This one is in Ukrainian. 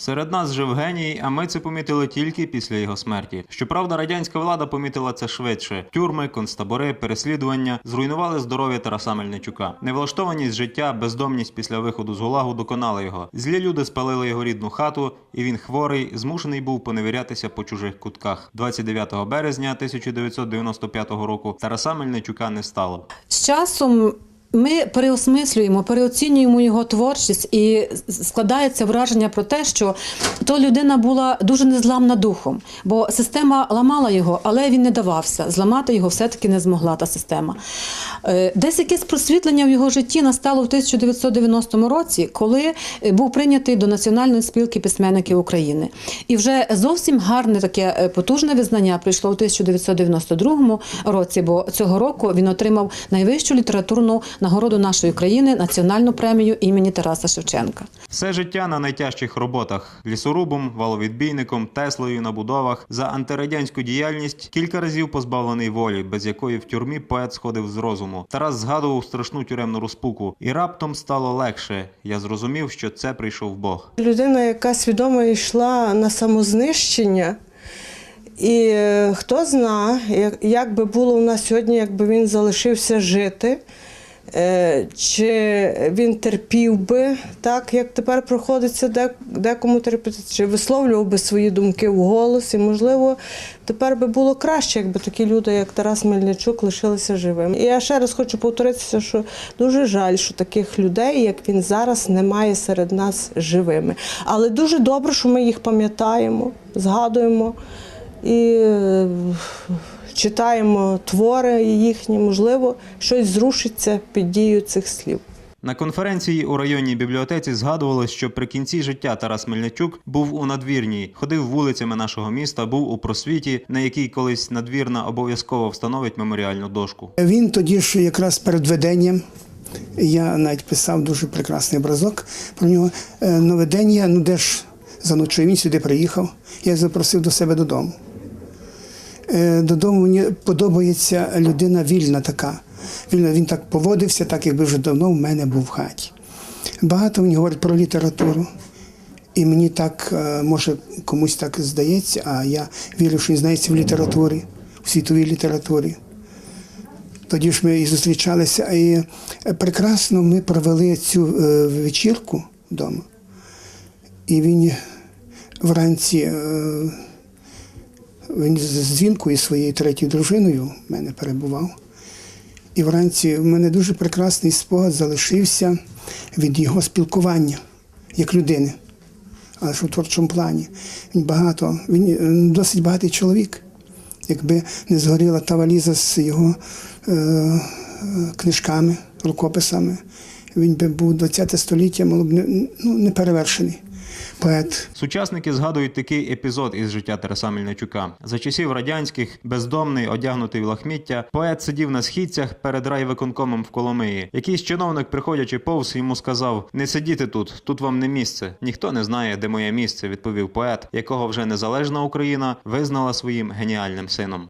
Серед нас жив геній, а ми це помітили тільки після його смерті. Щоправда, радянська влада помітила це швидше. Тюрми, концтабори, переслідування зруйнували здоров'я Тараса Мельничука. Невлаштованість життя, бездомність після виходу з гулагу доконали його. Злі люди спалили його рідну хату, і він хворий, змушений був поневірятися по чужих кутках. 29 березня 1995 року Тараса Мельничука не стало. З часом ми переосмислюємо, переоцінюємо його творчість, і складається враження про те, що то людина була дуже незламна духом, бо система ламала його, але він не давався. Зламати його все-таки не змогла та система. Е, Десь якесь просвітлення в його житті настало в 1990 році, коли е, був прийнятий до Національної спілки письменників України. І вже зовсім гарне таке е, потужне визнання прийшло у 1992 році, бо цього року він отримав найвищу літературну нагороду нашої країни національну премію імені Тараса Шевченка. Все життя на найтяжчих роботах лісорубом, валовідбійником, теслою на будовах за антирадянську діяльність кілька разів позбавлений волі, без якої в тюрмі поет сходив з розуму. Тарас згадував страшну тюремну розпуку, і раптом стало легше. Я зрозумів, що це прийшов Бог. Людина, яка свідомо йшла на самознищення. І е, хто зна, як, би було у нас сьогодні, якби він залишився жити, чи він терпів би, так як тепер приходиться де, декому терпіти, чи висловлював би свої думки в голос. І, можливо, тепер би було краще, якби такі люди, як Тарас Мельничук, лишилися живими. І я ще раз хочу повторитися, що дуже жаль, що таких людей, як він зараз, немає серед нас живими. Але дуже добре, що ми їх пам'ятаємо, згадуємо і е, читаємо твори їхні, можливо, щось зрушиться під дією цих слів. На конференції у районній бібліотеці згадувалось, що при кінці життя Тарас Мельничук був у надвірній, ходив вулицями нашого міста, був у просвіті, на якій колись надвірна обов'язково встановить меморіальну дошку. Він тоді ж якраз перед веденням. Я навіть писав дуже прекрасний образок про нього. Е, Новедення, ну де ж заночує, він сюди приїхав. Я запросив до себе додому. Е, Додому мені подобається людина вільна така. Вільна, він так поводився, так якби вже давно в мене був в хаті. Багато мені говорить про літературу. І мені так, е, може, комусь так здається, а я вірю, що він знається в літературі, в світовій літературі. Тоді ж ми і зустрічалися, і прекрасно ми провели цю е, вечірку вдома. І він вранці він з дзвінкою зі своєю третьою дружиною в мене перебував. І вранці в мене дуже прекрасний спогад залишився від його спілкування як людини, але ж у творчому плані. Він багато, він е, досить багатий чоловік. Якби не згоріла та валіза з його е, книжками, рукописами, він би був 20 століття, мало б не, ну, неперевершений поет. Сучасники згадують такий епізод із життя Тараса Мельничука. За часів радянських, бездомний, одягнутий в лахміття, поет сидів на східцях перед райвиконкомом в Коломиї. Якийсь чиновник, приходячи повз, йому сказав: Не сидіти тут, тут вам не місце. Ніхто не знає, де моє місце, відповів поет, якого вже незалежна Україна визнала своїм геніальним сином.